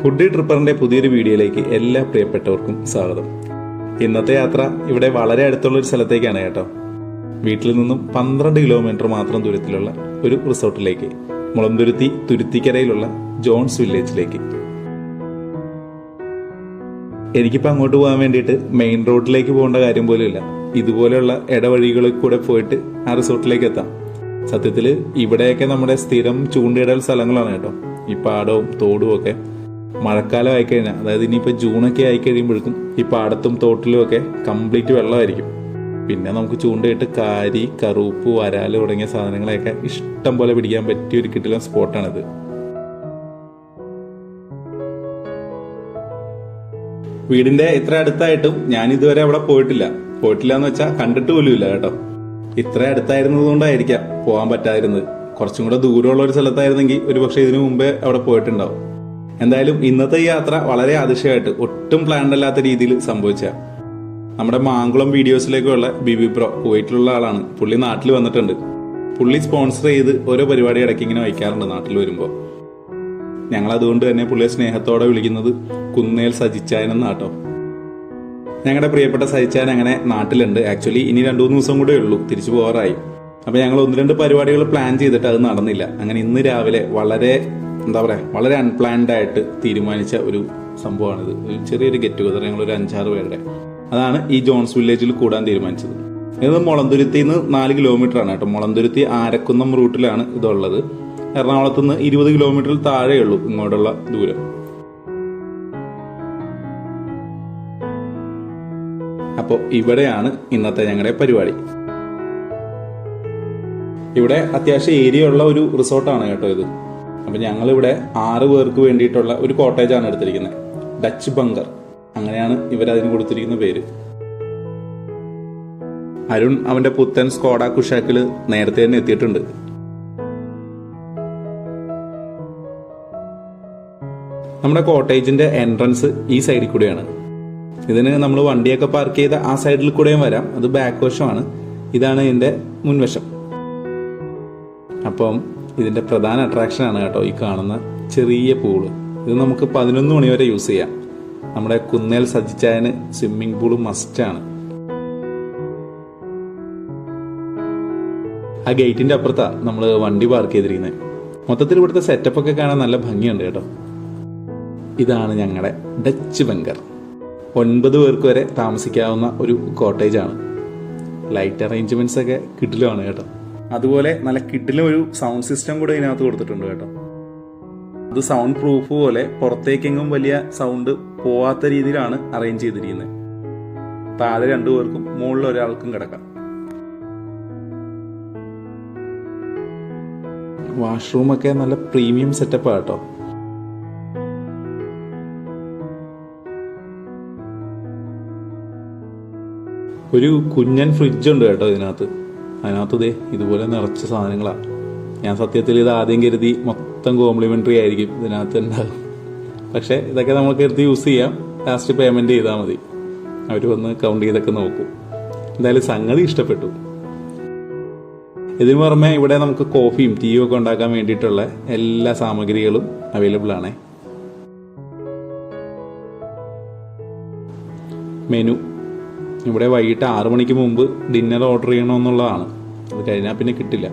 Food ട്രിപ്പറിന്റെ പുതിയൊരു വീഡിയോയിലേക്ക് എല്ലാ പ്രിയപ്പെട്ടവർക്കും സ്വാഗതം. ഇന്നത്തെ യാത്ര ഇവിടെ വളരെ അടുത്തുള്ള ഒരു സ്ഥലത്തേക്കാണ് കേട്ടോ. വീട്ടിൽ നിന്നും പന്ത്രണ്ട് കിലോമീറ്റർ മാത്രം ദൂരത്തിലുള്ള ഒരു റിസോർട്ടിലേക്ക് മുളംതുരുത്തി തുരുത്തിക്കരയിലുള്ള ജോൺസ് വില്ലേജിലേക്ക്. എനിക്കിപ്പോൾ അങ്ങോട്ട് പോകാൻ വേണ്ടിയിട്ട് മെയിൻ റോഡിലേക്ക് പോകേണ്ട കാര്യം പോലും ഇല്ല. ഇതുപോലെയുള്ള ഇടവഴികളിൽ കൂടെ പോയിട്ട് ആ റിസോർട്ടിലേക്ക് എത്താം. സത്യത്തിൽ ഇവിടെയൊക്കെ നമ്മുടെ സ്ഥിരം ചൂണ്ടയിടൽ സ്ഥലങ്ങളാണ് കേട്ടോ. ഈ പാടവും തോടും ഒക്കെ മഴക്കാലം ആയിക്കഴിഞ്ഞാൽ അതായത് ഇനിയിപ്പോൾ ജൂണൊക്കെ ആയി കഴിയുമ്പോഴേക്കും ഈ പാടത്തും തോട്ടിലും ഒക്കെ കംപ്ലീറ്റ് വെള്ളമായിരിക്കും. പിന്നെ നമുക്ക് ചൂണ്ടയിട്ട് കാരി കറുപ്പ് വരാൽ തുടങ്ങിയ സാധനങ്ങളെയൊക്കെ ഇഷ്ടം പോലെ പിടിക്കാൻ പറ്റിയ ഒരു കിട്ടില്ല സ്പോട്ടാണിത്. വീടിന്റെ ഇത്ര അടുത്തായിട്ടും ഞാൻ ഇതുവരെ അവിടെ പോയിട്ടില്ല. പോയിട്ടില്ല എന്ന് വെച്ചാൽ കണ്ടിട്ട് പോലും ഇല്ല കേട്ടോ. ഇത്ര അടുത്തായിരുന്നത് കൊണ്ടായിരിക്കാം പോകാൻ പറ്റാതിരുന്നത്. കുറച്ചും കൂടെ ദൂരമുള്ള ഒരു സ്ഥലത്തായിരുന്നെങ്കിൽ ഒരു പക്ഷേ ഇതിനു മുമ്പേ അവിടെ പോയിട്ടുണ്ടാവും. എന്തായാലും ഇന്നത്തെ യാത്ര വളരെ അതിശയമായിട്ട് ഒട്ടും പ്ലാൻഡ് അല്ലാത്ത രീതിയിൽ സംഭവിച്ച നമ്മുടെ മാങ്കുളം വീഡിയോസിലേക്കുള്ള ബിബി പ്രോ കുവൈറ്റിലുള്ള ആളാണ്. പുള്ളി നാട്ടിൽ വന്നിട്ടുണ്ട്. പുള്ളി സ്പോൺസർ ചെയ്ത് ഓരോ പരിപാടി ഇടയ്ക്ക് ഇങ്ങനെ വയ്ക്കാറുണ്ട് നാട്ടിൽ വരുമ്പോൾ ഞങ്ങൾ അതുകൊണ്ട് തന്നെ പുള്ളിയെ സ്നേഹത്തോടെ വിളിക്കുന്നത് കുന്നേൽ സജിച്ചായൻ എന്നാട്ടോ. ഞങ്ങളുടെ പ്രിയപ്പെട്ട സജിച്ചാൻ അങ്ങനെ നാട്ടിലുണ്ട്. ആക്ച്വലി ഇനി രണ്ടു മൂന്ന് ദിവസം കൂടെ ഉള്ളൂ. തിരിച്ചു പോകാറായി. അപ്പൊ ഞങ്ങൾ ഒന്ന് രണ്ട് പരിപാടികൾ പ്ലാൻ ചെയ്തിട്ട് അത് നടന്നില്ല. അങ്ങനെ ഇന്ന് രാവിലെ വളരെ എന്താ പറയുക വളരെ അൺപ്ലാൻഡ് ആയിട്ട് തീരുമാനിച്ച ഒരു സംഭവമാണിത്. ഒരു ചെറിയൊരു ഗെറ്റ് ടുഗദർ ഞങ്ങൾ ഒരു അഞ്ചാറ് പേരുടെ. അതാണ് ഈ ജോൺസ് വില്ലേജിൽ കൂടാൻ തീരുമാനിച്ചത്. ഇത് മുളന്തുരുത്തിയിൽ നിന്ന് നാല് കിലോമീറ്റർ ആണ് കേട്ടോ. മുളന്തുരുത്തി ആരക്കുന്നം റൂട്ടിലാണ് ഇതുള്ളത്. എറണാകുളത്ത് നിന്ന് ഇരുപത് കിലോമീറ്ററിൽ താഴെയുള്ളൂ ഇങ്ങോട്ടുള്ള ദൂരം. അപ്പോൾ ഇവിടെയാണ് ഇന്നത്തെ ഞങ്ങളുടെ പരിപാടി. ഇവിടെ അത്യാവശ്യം ഏരിയ ഉള്ള ഒരു റിസോർട്ടാണ് കേട്ടോ ഇത്. അപ്പൊ ഞങ്ങളിവിടെ ആറ് പേർക്ക് വേണ്ടിയിട്ടുള്ള ഒരു കോട്ടേജാണ് എടുത്തിരിക്കുന്നത്. ഡച്ച് ബങ്കർ അങ്ങനെയാണ് ഇവരതിന് കൊടുത്തിരിക്കുന്ന പേര്. അരുൺ അവന്റെ പുത്തൻ സ്കോഡ കുഷാക്കിൽ നേരത്തെ തന്നെ എത്തിയിട്ടുണ്ട്. നമ്മുടെ കോട്ടേജിന്റെ എൻട്രൻസ് ഈ സൈഡിൽ കൂടെയാണ്. ഇതിന് നമ്മൾ വണ്ടിയൊക്കെ പാർക്ക് ചെയ്ത ആ സൈഡിൽ കൂടെയും വരാം. അത് ബാക്ക് വശമാണ്. ഇതാണ് ഇതിന്റെ മുൻവശം. അപ്പം ഇതിന്റെ പ്രധാന അട്രാക്ഷൻ ആണ് കേട്ടോ ഈ കാണുന്ന ചെറിയ പൂൾ ഇത് നമുക്ക് പതിനൊന്ന് മണി വരെ യൂസ് ചെയ്യാം. നമ്മുടെ കുന്നേൽ സജിച്ചായന് സ്വിമ്മിംഗ് പൂൾ മസ്റ്റാണ് ആ ഗേറ്റിന്റെ അപ്പുറത്താണ് നമ്മൾ വണ്ടി പാർക്ക് ചെയ്തിരിക്കുന്നത് മൊത്തത്തിൽ ഇവിടുത്തെ സെറ്റപ്പ് ഒക്കെ കാണാൻ നല്ല ഭംഗിയുണ്ട് കേട്ടോ. ഇതാണ് ഞങ്ങളുടെ ഡച്ച് ബങ്കർ ഒൻപത് പേർക്ക് വരെ താമസിക്കാവുന്ന ഒരു കോട്ടേജ് ആണ്. ലൈറ്റ് അറേഞ്ച്മെന്റ്സ് ഒക്കെ കിട്ടിലുമാണ് കേട്ടോ. അതുപോലെ നല്ല കിഡിലും ഒരു സൗണ്ട് സിസ്റ്റം കൂടെ ഇതിനകത്ത് കൊടുത്തിട്ടുണ്ട് കേട്ടോ. അത് സൗണ്ട് പ്രൂഫ് പോലെ പുറത്തേക്കെങ്ങും വലിയ സൗണ്ട് പോവാത്ത രീതിയിലാണ് അറേഞ്ച് ചെയ്തിരിക്കുന്നത്. താഴെ രണ്ടുപേർക്കും മുകളിൽ ഒരാൾക്കും കിടക്കാം. വാഷ്റൂം ഒക്കെ നല്ല പ്രീമിയം സെറ്റപ്പ് കേട്ടോ. ഒരു കുഞ്ഞൻ ഫ്രിഡ്ജ് ഉണ്ട് കേട്ടോ ഇതിനകത്ത്. അതിനകത്ത് ദേ ഇതുപോലെ നിറച്ച സാധനങ്ങളാണ് ഞാൻ സത്യത്തിൽ ഇത് ആദ്യം കരുതി മൊത്തം കോംപ്ലിമെന്ററി ആയിരിക്കും ഇതിനകത്ത് ഉണ്ടാകും പക്ഷേ ഇതൊക്കെ നമ്മൾ എടുത്ത് യൂസ് ചെയ്യാം. ലാസ്റ്റ് പേയ്മെന്റ് ചെയ്താൽ മതി. അവർ വന്ന് കൗണ്ട് ചെയ്തൊക്കെ നോക്കും. എന്തായാലും സംഗതി ഇഷ്ടപ്പെട്ടു. ഇതിന് പുറമെ ഇവിടെ നമുക്ക് കോഫിയും ടീയും ഒക്കെ ഉണ്ടാക്കാൻ വേണ്ടിയിട്ടുള്ള എല്ലാ സാമഗ്രികളും അവൈലബിൾ ആണ്. മെനു ഇവിടെ വൈകിട്ട് ആറു മണിക്ക് മുമ്പ് ഡിന്നർ ഓർഡർ ചെയ്യണമെന്നുള്ളതാണ്. അത് കഴിഞ്ഞാൽ പിന്നെ കിട്ടില്ല.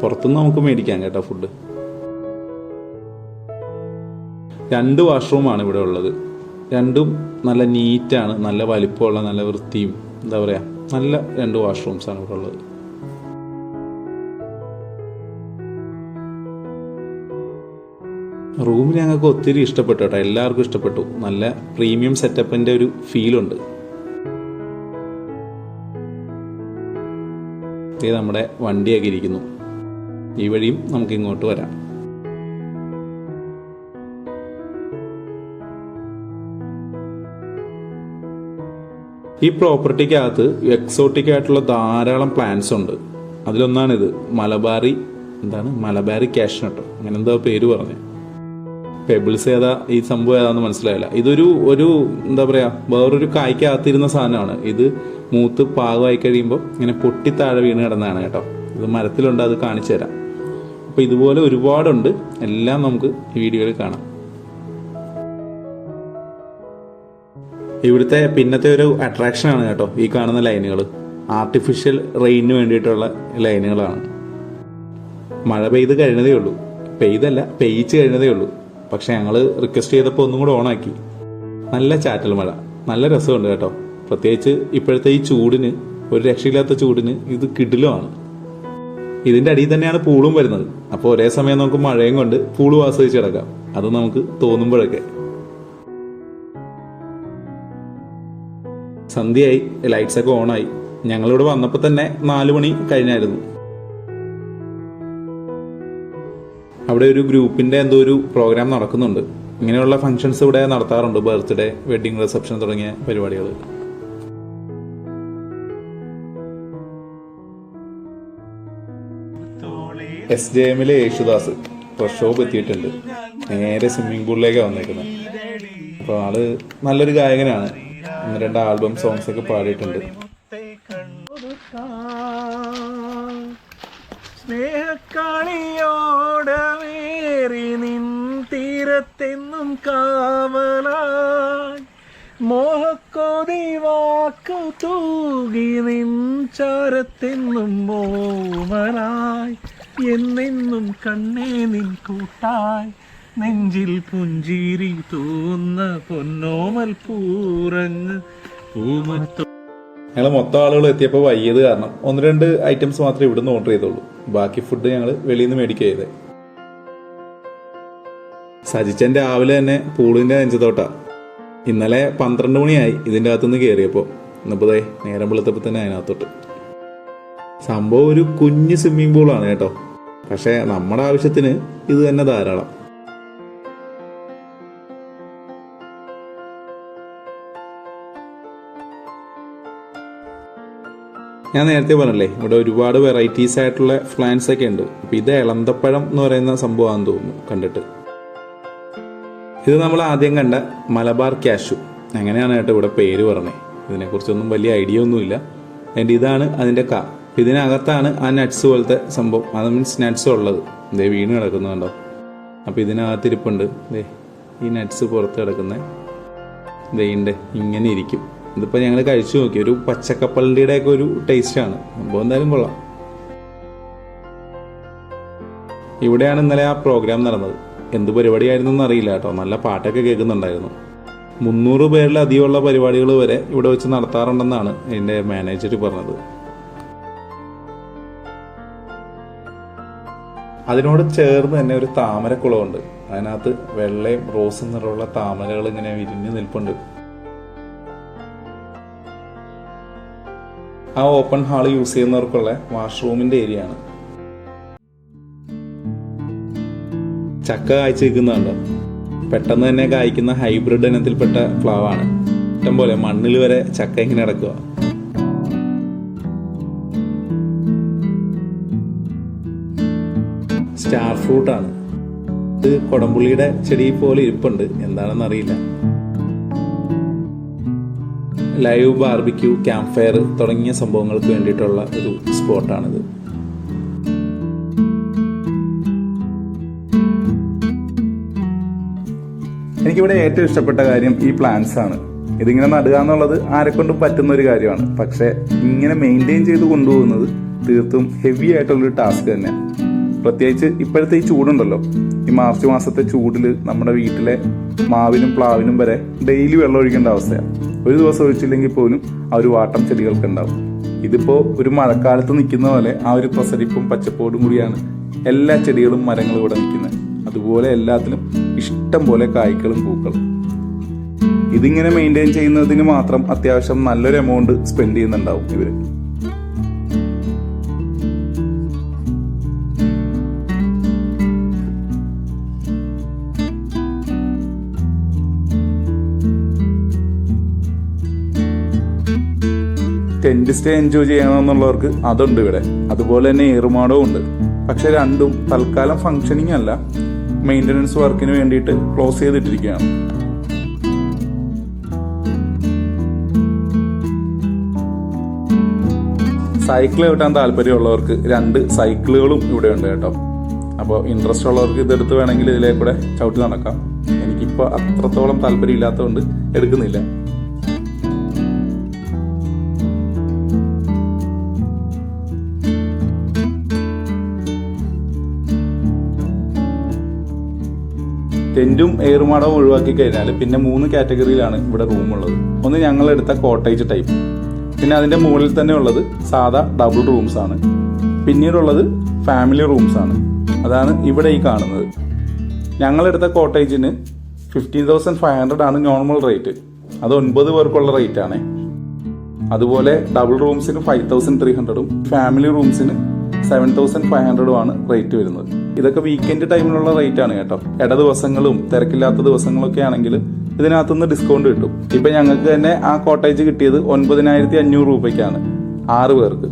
പുറത്തുനിന്ന് നമുക്ക് മേടിക്കാം കേട്ടോ ഫുഡ് രണ്ട് വാഷ്റൂമാണ് ഇവിടെ ഉള്ളത്. രണ്ടും നല്ല നീറ്റാണ് നല്ല വലിപ്പമുള്ള നല്ല വൃത്തിയും എന്താ പറയുക നല്ല രണ്ട് വാഷ്റൂംസാണ് ഇവിടെ ഉള്ളത്. റൂം ഞങ്ങൾക്ക് ഒത്തിരി ഇഷ്ടപ്പെട്ടു കേട്ടോ. എല്ലാവർക്കും ഇഷ്ടപ്പെട്ടു. നല്ല പ്രീമിയം സെറ്റപ്പിന്റെ ഒരു ഫീലുണ്ട് ഇത് നമ്മുടെ വണ്ടിയൊക്കെ ഇരിക്കുന്നു. ഈ വഴിയും നമുക്ക് ഇങ്ങോട്ട് വരാം. ഈ പ്രോപ്പർട്ടിക്കകത്ത് എക്സോട്ടിക് ആയിട്ടുള്ള ധാരാളം പ്ലാന്റ്സ് ഉണ്ട്. അതിലൊന്നാണിത്. മലബാറി എന്താണ്? മലബാറി കാഷ്നട്ടോ അങ്ങനെ എന്താ പേര് പറഞ്ഞു. പെബിൾസ് ഏതാ ഈ സംഭവം ഏതാന്ന് മനസ്സിലായില്ല. ഇതൊരു ഒരു എന്താ പറയാ വേറൊരു കായ്ക്കകത്തിരുന്ന സാധനമാണ്. ഇത് മൂത്ത് പാകമായി കഴിയുമ്പോൾ ഇങ്ങനെ പൊട്ടി താഴെ വീണ് കിടന്നതാണ് കേട്ടോ. ഇത് മരത്തിലുണ്ട് അത് കാണിച്ചു തരാം. അപ്പോൾ ഇതുപോലെ ഒരുപാടുണ്ട്. എല്ലാം നമുക്ക് ഈ വീഡിയോയിൽ കാണാം. ഇവിടുത്തെ പിന്നത്തെ ഒരു അട്രാക്ഷനാണ് കേട്ടോ ഈ കാണുന്ന ലൈനുകൾ. ആർട്ടിഫിഷ്യൽ റെയിനിന് വേണ്ടിയിട്ടുള്ള ലൈനുകളാണ്. മഴ പെയ്ത് കഴിഞ്ഞതേ ഉള്ളൂ. പെയ്തല്ല പെയ്ച്ച് കഴിഞ്ഞതേ ഉള്ളൂ. പക്ഷെ ഞങ്ങൾ റിക്വസ്റ്റ് ചെയ്തപ്പോൾ ഒന്നും കൂടെ ഓണാക്കി. നല്ല ചാറ്റൽ മഴ. നല്ല രസമുണ്ട് കേട്ടോ. പ്രത്യേകിച്ച് ഇപ്പോഴത്തെ ഈ ചൂടിന് ഒരു രക്ഷയില്ലാത്ത ചൂടിന് ഇത് കിടിലുമാണ്. ഇതിന്റെ അടിയിൽ തന്നെയാണ് പൂളും വരുന്നത്. അപ്പോൾ ഒരേ സമയം നമുക്ക് മഴയും കൊണ്ട് പൂളും ആസ്വദിച്ച് കിടക്കാം. അത് നമുക്ക് തോന്നുമ്പോഴൊക്കെ. സന്ധ്യയായി ലൈറ്റ്സ് ഒക്കെ ഓണായി. ഞങ്ങളിവിടെ വന്നപ്പോൾ തന്നെ നാലു മണി കഴിഞ്ഞായിരുന്നു. അവിടെ ഒരു ഗ്രൂപ്പിന്റെ എന്തോ ഒരു പ്രോഗ്രാം നടക്കുന്നുണ്ട്. ഇങ്ങനെയുള്ള ഫങ്ഷൻസ് ഇവിടെ നടത്താറുണ്ട്. ബർത്ത്ഡേ വെഡിങ് റിസപ്ഷൻ തുടങ്ങിയ പരിപാടികൾ. എസ് ജെ എമ്മിലെ യേശുദാസ് ഫ്രഷോപ്പ് എത്തിയിട്ടുണ്ട്. നേരെ സ്വിമ്മിംഗ് പൂളിലേക്ക് വന്നേക്കുന്നത് അപ്പോൾ ആൾ നല്ലൊരു ഗായകനാണ്. ഒന്ന് രണ്ട് ആൽബം സോങ്സ് ഒക്കെ പാടിയിട്ടുണ്ട്. തീരത്തെന്നും കാവലായി മോഹക്കോതി വാക്കു തൂകി നിൻ ചാരത്തെന്നും മോമലായി എന്നെന്നും കണ്ണേ നിൻ കൂട്ടായി നെഞ്ചിൽ പുഞ്ചിരി തൂന്ന പൊന്നോമൽ പൂറങ്ങ് പൂമത്തോ ഞങ്ങൾ മൊത്തം ആളുകൾ എത്തിയപ്പോൾ വയ്യത് കാരണം ഒന്ന് രണ്ട് ഐറ്റംസ് മാത്രമേ ഇവിടുന്ന് ഓർഡർ ചെയ്തുള്ളൂ. ബാക്കി ഫുഡ് ഞങ്ങൾ വെളിയിൽ നിന്ന് മേടിക്കുക ചെയ്തത് സജിച്ചൻ രാവിലെ തന്നെ പൂളിന്റെ നെഞ്ചത്തോട്ടാ. ഇന്നലെ പന്ത്രണ്ട് മണിയായി ഇതിന്റെ അകത്തുനിന്ന് കയറിയപ്പോൾ ഇന്നിപ്പോ ദേ നേരം വെളുത്തപ്പോൾ തന്നെ അതിനകത്തോട്ട്. സംഭവം ഒരു കുഞ്ഞ് സ്വിമ്മിംഗ് പൂളാണ് കേട്ടോ. പക്ഷെ നമ്മുടെ ആവശ്യത്തിന് ഇത് തന്നെ ധാരാളം. ഞാൻ നേരത്തെ പറഞ്ഞല്ലേ ഇവിടെ ഒരുപാട് വെറൈറ്റീസ് ആയിട്ടുള്ള പ്ലാന്റ്സ് ഒക്കെ ഉണ്ട്. അപ്പൊ ഇത് ഇളന്തപ്പഴം എന്ന് പറയുന്ന സംഭവമാണെന്ന് തോന്നുന്നു കണ്ടിട്ട്. ഇത് നമ്മൾ ആദ്യം കണ്ട മലബാർ കാഷു അങ്ങനെയാണ് കേട്ടോ ഇവിടെ പേര് പറഞ്ഞത് ഇതിനെക്കുറിച്ചൊന്നും വലിയ ഐഡിയ ഒന്നുമില്ല. എന്റെ ഇതാണ് അതിന്റെ കാ. ഇതിനകത്താണ് ആ നട്ട്സ് പോലത്തെ സംഭവം. അത് മീൻസ് നട്ട്സ് ഉള്ളത്. ഇതേ വീണ് കിടക്കുന്നുണ്ടോ അപ്പോൾ ഇതിനകത്ത് ഇരിപ്പുണ്ട് ദേ ഈ നട്ട്സ് പുറത്ത് കിടക്കുന്ന. ഉണ്ട് ഇങ്ങനെ ഇരിക്കും. ഇതിപ്പോൾ ഞങ്ങൾ കഴിച്ചു നോക്കി. ഒരു പച്ചക്കപ്പലിന്റെ ഒക്കെ ഒരു ടേസ്റ്റാണ് സംഭവം എന്തായാലും കൊള്ളാം. ഇവിടെയാണ് ഇന്നലെ ആ പ്രോഗ്രാം നടന്നത്. എന്ത് പരിപാടിയായിരുന്നു അറിയില്ല കേട്ടോ. നല്ല പാട്ടൊക്കെ കേൾക്കുന്നുണ്ടായിരുന്നു. മുന്നൂറ് പേരിലധികമുള്ള പരിപാടികൾ വരെ ഇവിടെ വെച്ച് നടത്താറുണ്ടെന്നാണ് എന്റെ മാനേജർ പറഞ്ഞത്. അതിനോട് ചേർന്ന് തന്നെ ഒരു താമരക്കുളമുണ്ട്. അതിനകത്ത് വെള്ളയും റോസും നിറമുള്ള താമരകൾ ഇങ്ങനെ വിരിഞ്ഞു നിൽപ്പുണ്ട്. ആ ഓപ്പൺ ഹാൾ യൂസ് ചെയ്യുന്നവർക്കുള്ള വാഷ്റൂമിന്റെ ഏരിയ ആണ് ചക്ക കായ്ച്ചു നിൽക്കുന്നുണ്ടോ പെട്ടെന്ന് തന്നെ കായ്ക്കുന്ന ഹൈബ്രിഡ് ഇനത്തിൽപ്പെട്ട പ്ലാവാണ് ഇഷ്ടം പോലെ മണ്ണിൽ വരെ ചക്ക ഇങ്ങനെ കിടക്കുക സ്റ്റാർ ഫ്രൂട്ട് ആണ്. ഇത് കൊടംപുള്ളിയുടെ ചെടി പോലെ ഇരിപ്പുണ്ട്. എന്താണെന്ന് അറിയില്ല. ലൈവ് ബാർബിക്യൂ ക്യാമ്പ് ഫയർ തുടങ്ങിയ സംഭവങ്ങൾക്ക് വേണ്ടിയിട്ടുള്ള ഒരു സ്പോട്ടാണിത് എനിക്കിവിടെ ഏറ്റവും ഇഷ്ടപ്പെട്ട കാര്യം ഈ പ്ലാന്റ്സ് ആണ്. ഇതിങ്ങനെ നടുക എന്നുള്ളത് ആരെക്കൊണ്ടും പറ്റുന്ന ഒരു കാര്യമാണ്. പക്ഷേ ഇങ്ങനെ മെയിന്റെയിൻ ചെയ്ത് കൊണ്ടുപോകുന്നത് തീർത്തും ഹെവി ആയിട്ടുള്ളൊരു ടാസ്ക് തന്നെയാണ് പ്രത്യേകിച്ച് ഇപ്പോഴത്തെ ഈ ചൂടുണ്ടല്ലോ. ഈ മാർച്ച് മാസത്തെ ചൂടിൽ നമ്മുടെ വീട്ടിലെ മാവിനും പ്ലാവിനും വരെ ഡെയിലി വെള്ളം ഒഴിക്കേണ്ട അവസ്ഥയാണ്. ഒരു ദിവസം ഒഴിച്ചില്ലെങ്കിൽ പോലും ആ ഒരു വാട്ടം ചെടികൾക്ക് ഉണ്ടാവും. ഇതിപ്പോൾ ഒരു മഴക്കാലത്ത് നിൽക്കുന്ന പോലെ ആ ഒരു പ്രസരിപ്പും പച്ചപ്പോടും കൂടിയാണ് എല്ലാ ചെടികളും മരങ്ങളും ഇവിടെ നിൽക്കുന്നത്. അതുപോലെ എല്ലാത്തിലും ഇഷ്ടം പോലെ കായ്ക്കളും പൂക്കളും. ഇതിങ്ങനെ മെയിന്റെയിൻ ചെയ്യുന്നതിന് മാത്രം അത്യാവശ്യം നല്ലൊരു എമൗണ്ട് സ്പെൻഡ് ചെയ്യുന്നുണ്ടാവും ഇവർ. ടെന്റ് സ്റ്റേ എൻജോയ് ചെയ്യണമെന്നുള്ളവർക്ക് അതുണ്ട് ഇവിടെ. അതുപോലെ തന്നെ ഏറുമാടവും ഉണ്ട്. പക്ഷെ രണ്ടും തൽക്കാലം ഫങ്ഷനിങ് അല്ല. മെയിന്റനൻസ് വർക്കിന് വേണ്ടിയിട്ട് ക്ലോസ് ചെയ്തിട്ടിരിക്കുകയാണ്. സൈക്കിൾ കിട്ടാൻ താല്പര്യമുള്ളവർക്ക് രണ്ട് സൈക്കിളുകളും ഇവിടെ ഉണ്ട് കേട്ടോ. അപ്പോൾ ഇൻട്രസ്റ്റ് ഉള്ളവർക്ക് ഇതെടുത്ത് വേണമെങ്കിൽ ഇതിലേ കൂടെ ചവിട്ടി നടക്കാം. എനിക്കിപ്പോൾ അത്രത്തോളം താല്പര്യം ഇല്ലാത്തതുകൊണ്ട് എടുക്കുന്നില്ല. ടെന്റും ഏറുമാടവും ഒഴിവാക്കി കഴിഞ്ഞാൽ പിന്നെ മൂന്ന് കാറ്റഗറിയിലാണ് ഇവിടെ റൂം ഉള്ളത് ഒന്ന് ഞങ്ങളെടുത്ത കോട്ടേജ് ടൈപ്പ് പിന്നെ അതിന്റെ മുകളിൽ തന്നെ ഉള്ളത് സാധാ ഡബിൾ റൂംസ് ആണ്. പിന്നീടുള്ളത് ഫാമിലി റൂംസ് ആണ്. അതാണ് ഇവിടെ ഈ കാണുന്നത്. ഞങ്ങളെടുത്ത കോട്ടേജിന് ഫിഫ്റ്റീൻ തൗസൻഡ് ഫൈവ് ഹൺഡ്രഡ് ആണ് നോർമൽ റേറ്റ് അത് ഒൻപത് പേർക്കുള്ള റേറ്റ് ആണ്. അതുപോലെ ഡബിൾ റൂംസിന് ഫൈവ് തൗസൻഡ് ത്രീ ഹൺഡ്രഡും ഫാമിലി റൂംസിന് സെവൻ തൗസൻഡ് ഫൈവ് ഹൺഡ്രഡും ആണ് റേറ്റ് വരുന്നത്. ഇതൊക്കെ വീക്കെൻഡ് ടൈമിലുള്ള റേറ്റ് ആണ് കേട്ടോ. ഇട ദിവസങ്ങളും തിരക്കില്ലാത്ത ദിവസങ്ങളൊക്കെ ആണെങ്കിൽ ഇതിനകത്തുനിന്ന് ഡിസ്കൗണ്ട് കിട്ടും. ഇപ്പൊ ഞങ്ങൾക്ക് തന്നെ ആ കോട്ടേജ് കിട്ടിയത് ഒൻപതിനായിരത്തി അഞ്ഞൂറ് രൂപയ്ക്കാണ് ആറ് പേർക്ക്.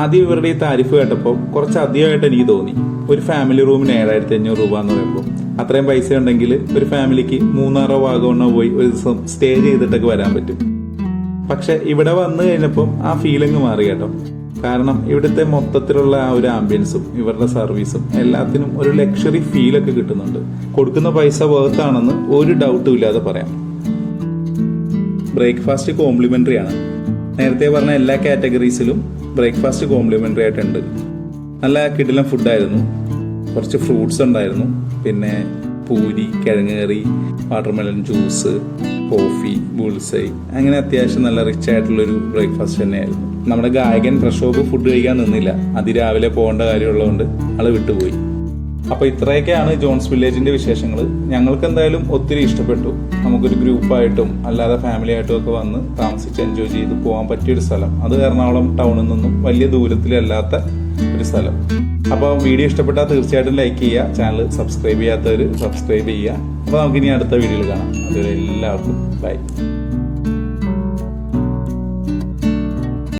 ആദ്യം ഇവരുടെ ഈ താരിഫ് കേട്ടപ്പോൾ കുറച്ച് അധികമായിട്ട് എനിക്ക് തോന്നി. ഒരു ഫാമിലി റൂമിന് ഏഴായിരത്തി അഞ്ഞൂറ് രൂപ എന്ന് പറയുമ്പോൾ അത്രയും പൈസ ഉണ്ടെങ്കിൽ ഒരു ഫാമിലിക്ക് മൂന്നാറോ വാഗമണ്ണോ പോയി ഒരു ദിവസം സ്റ്റേ ചെയ്തിട്ടൊക്കെ വരാൻ പറ്റും. പക്ഷെ ഇവിടെ വന്നു കഴിഞ്ഞപ്പം ആ ഫീലിംഗ് മാറി കേട്ടോ. കാരണം ഇവിടുത്തെ മൊത്തത്തിലുള്ള ആ ഒരു ആംബിയൻസും ഇവരുടെ സർവീസും എല്ലാത്തിനും ഒരു ലക്ഷറി ഫീൽ ഒക്കെ കിട്ടുന്നുണ്ട്. കൊടുക്കുന്ന പൈസ വേർത്താണെന്ന് ഒരു ഡൗട്ടും ഇല്ലാതെ പറയാം. ബ്രേക്ക്ഫാസ്റ്റ് കോംപ്ലിമെന്ററി ആണ്. നേരത്തെ പറഞ്ഞ എല്ലാ കാറ്റഗറീസിലും ബ്രേക്ക്ഫാസ്റ്റ് കോംപ്ലിമെന്ററി ആയിട്ടുണ്ട്. നല്ല കിടിലം ഫുഡായിരുന്നു കുറച്ച് ഫ്രൂട്ട്സ് ഉണ്ടായിരുന്നു. പിന്നെ പൂരി കിഴങ്ങ് കറി വാട്ടർമെലൺ ജ്യൂസ് കോഫി ബുൾസൈ അങ്ങനെ അത്യാവശ്യം നല്ല റിച്ച് ആയിട്ടുള്ളൊരു ബ്രേക്ക്ഫാസ്റ്റ് തന്നെയായിരുന്നു. നമ്മുടെ ഗായകൻ പ്രക്ഷോഭ് ഫുഡ് കഴിക്കാൻ നിന്നില്ല. അതിരാവിലെ പോകേണ്ട കാര്യമുള്ളതുകൊണ്ട് ആൾ വിട്ടുപോയി. അപ്പോൾ ഇത്രയൊക്കെയാണ് ജോൺസ് വില്ലേജിന്റെ വിശേഷങ്ങൾ ഞങ്ങൾക്ക് എന്തായാലും ഒത്തിരി ഇഷ്ടപ്പെട്ടു. നമുക്കൊരു ഗ്രൂപ്പായിട്ടും അല്ലാതെ ഫാമിലി ആയിട്ടും ഒക്കെ വന്ന് താമസിച്ച് എൻജോയ് ചെയ്ത് പോകാൻ പറ്റിയൊരു സ്ഥലം. അത് എറണാകുളം ടൗണിൽ നിന്നും വലിയ ദൂരത്തിലല്ലാത്ത ഒരു സ്ഥലം. അപ്പോൾ വീഡിയോ ഇഷ്ടപ്പെട്ടാൽ തീർച്ചയായിട്ടും ലൈക്ക് ചെയ്യുക. ചാനൽ സബ്സ്ക്രൈബ് ചെയ്യാത്തവർ സബ്സ്ക്രൈബ് ചെയ്യുക. അപ്പോൾ നമുക്ക് ഇനി അടുത്ത വീഡിയോയിൽ കാണാം. അതുവരെ എല്ലാവർക്കും ബൈ